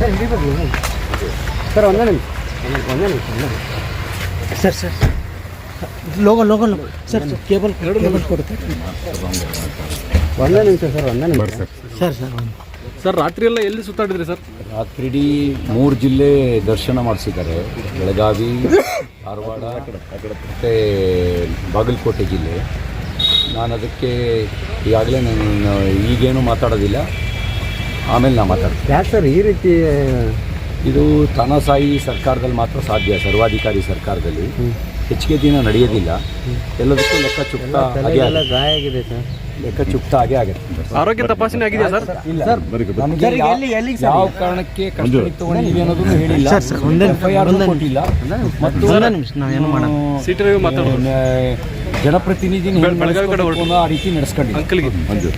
Sir ಹಿಡಿಬೇಕು sir ಒಂದೇ ನಿಮಿಷ ಒಂದೇ ನಿಮಿಷ ಒಂದೇ ನಿಮಿಷ sir sir logo logo logo sir cable cable ಕೊಡುತ್ತೆ ಒಂದೇ ನಿಮಿಷ ಸರ್ ಒಂದೇ ನಿಮಿಷ ಸರ್ ಸರ್ ಸರ್ ರಾತ್ರಿ ಎಲ್ಲ ಎಲ್ಲಿ ಸುತ್ತಾಡಿದ್ರಿ ಸರ್? ರಾತ್ರಿಡೀ ಮೂರು ಜಿಲ್ಲೆ ದರ್ಶನ ಮಾಡಿಸಿದ್ದಾರೆ. ಬೆಳಗಾವಿ, ಧಾರವಾಡ ಮತ್ತು ಬಾಗಲಕೋಟೆ ಜಿಲ್ಲೆ. ನಾನು ಅದಕ್ಕೆ ಈಗಾಗಲೇ ನಾನು ಈಗೇನು ಮಾತಾಡೋದಿಲ್ಲ. ಆಮೇಲೆ ನಾ ಮಾತಾಡ್ತೀನಿ. ಯಾಕೆ ಸರ್ ಈ ರೀತಿ ಇದು ತನಸಾಯಿ ಸರ್ಕಾರದಲ್ಲಿ ಮಾತ್ರ ಸಾಧ್ಯ ಸರ್ವಾಧಿಕಾರಿ ಸರ್ಕಾರದಲ್ಲಿ. ಹೆಚ್ಚಿಗೆ ದಿನ ನಡೆಯೋದಿಲ್ಲ. ಎಲ್ಲದಕ್ಕೂ ಲೆಕ್ಕ ಚುಕ್ತ ಹಾಗೆ ತಲೆಗೆಲ್ಲ ಗಾಯ ಆಗಿದೆ ಸರ್. ಲೆಕ್ಕ ಚುಕ್ತ ಹಾಗೆ ಆಗುತ್ತೆ. ಆರೋಗ್ಯ ತಪಾಸಣೆ ಆಗಿದೆಯಾ ಸರ್? ಇಲ್ಲ. ಈಗ ಯಾವ- ಯಾವ ಕಾರಣಕ್ಕೆ ಕಸ್ಟಡಿಗೆ ತಗೊಂಡಿದ್ದೀವಿ ಅನ್ನೋದನ್ನು ಹೇಳಿಲ್ಲ? ಕೊಟ್ಟಿಲ್ಲ. ಮತ್ತು ಸಿಟಿ ರವಿ ಮಾತಾಡೋದು ಜನಪ್ರತಿನಿಧಿನ ಬೆಳಗಾವಿ ಕಡೆ ಹೊರಟು. ಆ ರೀತಿ ನಡೆಸ್ಕೊಂಡಿಲ್ಲ. ಅಂಕಲ್ಗೆ.